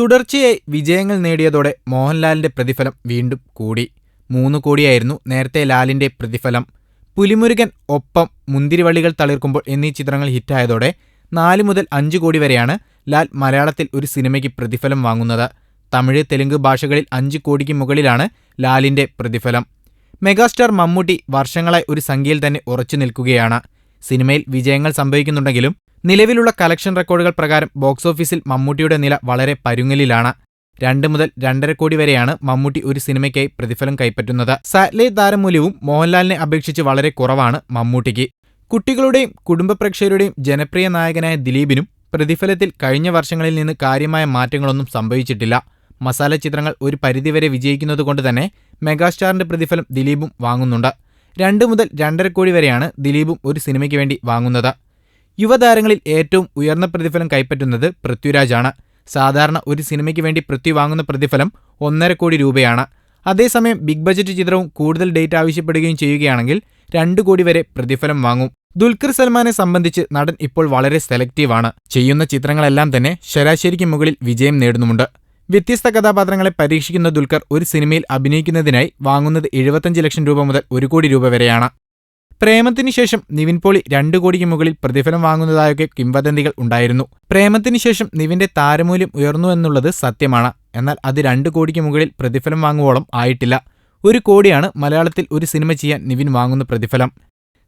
തുടർച്ചയായി വിജയങ്ങൾ നേടിയതോടെ മോഹൻലാലിന്റെ പ്രതിഫലം വീണ്ടും കൂടി. മൂന്ന് കോടിയായിരുന്നു നേരത്തെ ലാലിന്റെ പ്രതിഫലം. പുലിമുരുകൻ ഒപ്പം മുന്തിരിവള്ളികൾ തളിർക്കുമ്പോൾ എന്നീ ചിത്രങ്ങൾ ഹിറ്റായതോടെ നാല് മുതൽ അഞ്ച് കോടി വരെയാണ് ലാൽ മലയാളത്തിൽ ഒരു സിനിമയ്ക്ക് പ്രതിഫലം വാങ്ങുന്നത്. തമിഴ് തെലുങ്ക് ഭാഷകളിൽ അഞ്ച് കോടിക്ക് മുകളിലാണ് ലാലിന്റെ പ്രതിഫലം. മെഗാസ്റ്റാർ മമ്മൂട്ടി വർഷങ്ങളായി ഒരു സംഖ്യയിൽ തന്നെ ഉറച്ചു നിൽക്കുകയാണ്. സിനിമയിൽ വിജയങ്ങൾ സംഭവിക്കുന്നുണ്ടെങ്കിലും നിലവിലുള്ള കളക്ഷൻ റെക്കോർഡുകൾ പ്രകാരം ബോക്സ് ഓഫീസിൽ മമ്മൂട്ടിയുടെ നില വളരെ പരുങ്ങലിലാണ്. രണ്ട് മുതൽ രണ്ടര കോടി വരെയാണ് മമ്മൂട്ടി ഒരു സിനിമയ്ക്കായി പ്രതിഫലം കൈപ്പറ്റുന്നത്. സാറ്റലൈറ്റ് താരമൂല്യവും മോഹൻലാലിനെ അപേക്ഷിച്ച് വളരെ കുറവാണ് മമ്മൂട്ടിക്ക്. കുട്ടികളുടെയും കുടുംബ പ്രേക്ഷകരുടെയും ജനപ്രിയ നായകനായ ദിലീപിനും പ്രതിഫലത്തിൽ കഴിഞ്ഞ വർഷങ്ങളിൽ നിന്ന് കാര്യമായ മാറ്റങ്ങളൊന്നും സംഭവിച്ചിട്ടില്ല. മസാല ചിത്രങ്ങൾ ഒരു പരിധിവരെ വിജയിക്കുന്നതുകൊണ്ട് തന്നെ മെഗാസ്റ്റാറിന്റെ പ്രതിഫലം ദിലീപും വാങ്ങുന്നുണ്ട്. രണ്ട് മുതൽ രണ്ടര കോടി വരെയാണ് ദിലീപും ഒരു സിനിമയ്ക്ക് വേണ്ടി വാങ്ങുന്നത്. യുവതാരങ്ങളിൽ ഏറ്റവും ഉയർന്ന പ്രതിഫലം കൈപ്പറ്റുന്നത് പൃഥ്വിരാജാണ്. സാധാരണ ഒരു സിനിമയ്ക്ക് വേണ്ടി പൃഥ്വി വാങ്ങുന്ന പ്രതിഫലം ഒന്നര കോടി രൂപയാണ്. അതേസമയം ബിഗ് ബജറ്റ് ചിത്രവും കൂടുതൽ ഡേറ്റ് ആവശ്യപ്പെടുകയും ചെയ്യുകയാണെങ്കിൽ രണ്ട് കോടി വരെ പ്രതിഫലം വാങ്ങും. ദുൽഖർ സൽമാനെ സംബന്ധിച്ച് നടൻ ഇപ്പോൾ വളരെ സെലക്റ്റീവാണ് ചെയ്യുന്ന ചിത്രങ്ങളെല്ലാം തന്നെ ശരാശരിക്ക് മുകളിൽ വിജയം നേടുന്നുമുണ്ട്. വ്യത്യസ്ത കഥാപാത്രങ്ങളെ പരീക്ഷിക്കുന്ന ദുൽഖർ ഒരു സിനിമയിൽ അഭിനയിക്കുന്നതിനായി വാങ്ങുന്നത് എഴുപത്തഞ്ച് ലക്ഷം രൂപ മുതൽ ഒരു കോടി രൂപ വരെയാണ്. പ്രേമത്തിന് ശേഷം നിവിൻ പോളി രണ്ടു കോടിക്ക് മുകളിൽ പ്രതിഫലം വാങ്ങുന്നതായൊക്കെ കിംവദന്തികൾ ഉണ്ടായിരുന്നു. പ്രേമത്തിന് ശേഷം നിവിന്റെ താരമൂല്യം ഉയർന്നു എന്നുള്ളത് സത്യമാണ്. എന്നാൽ അത് രണ്ടു കോടിക്ക് മുകളിൽ പ്രതിഫലം വാങ്ങുവോളം ആയിട്ടില്ല. ഒരു കോടിയാണ് മലയാളത്തിൽ ഒരു സിനിമ ചെയ്യാൻ നിവിൻ വാങ്ങുന്ന പ്രതിഫലം.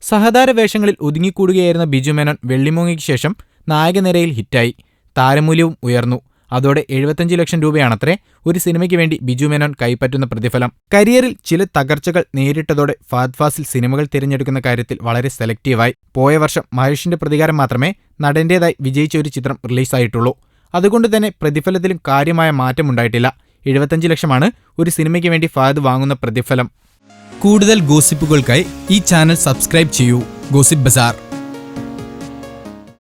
സഹതാര വേഷങ്ങളിൽ ഒതുങ്ങിക്കൂടുകയായിരുന്ന ബിജു മേനോൻ വെള്ളിമൂങ്ങയ്ക്ക് ശേഷം നായകനിരയിൽ ഹിറ്റായി. താരമൂല്യവും ഉയർന്നു. അതോടെ എഴുപത്തഞ്ച് ലക്ഷം രൂപയാണത്രേ ഒരു സിനിമയ്ക്ക് വേണ്ടി ബിജു മേനോൻ കൈപ്പറ്റുന്ന പ്രതിഫലം. കരിയറിൽ ചില തകർച്ചകൾ നേരിട്ടതോടെ ഫാദ് ഫാസിൽ സിനിമകൾ തിരഞ്ഞെടുക്കുന്ന കാര്യത്തിൽ വളരെ സെലക്റ്റീവായി. പോയ വർഷം മഹേഷിന്റെ പ്രതികാരം മാത്രമേ നടന്റേതായി വിജയിച്ച ഒരു ചിത്രം റിലീസായിട്ടുള്ളൂ. അതുകൊണ്ട് തന്നെ പ്രതിഫലത്തിലും കാര്യമായ മാറ്റമുണ്ടായിട്ടില്ല. എഴുപത്തഞ്ച് ലക്ഷമാണ് ഒരു സിനിമയ്ക്ക് വേണ്ടി ഫാദ് വാങ്ങുന്ന പ്രതിഫലം. കൂടുതൽ ഗോസിപ്പുകൾക്കായി ഈ ചാനൽ സബ്സ്ക്രൈബ് ചെയ്യൂ. Gossip bazaar.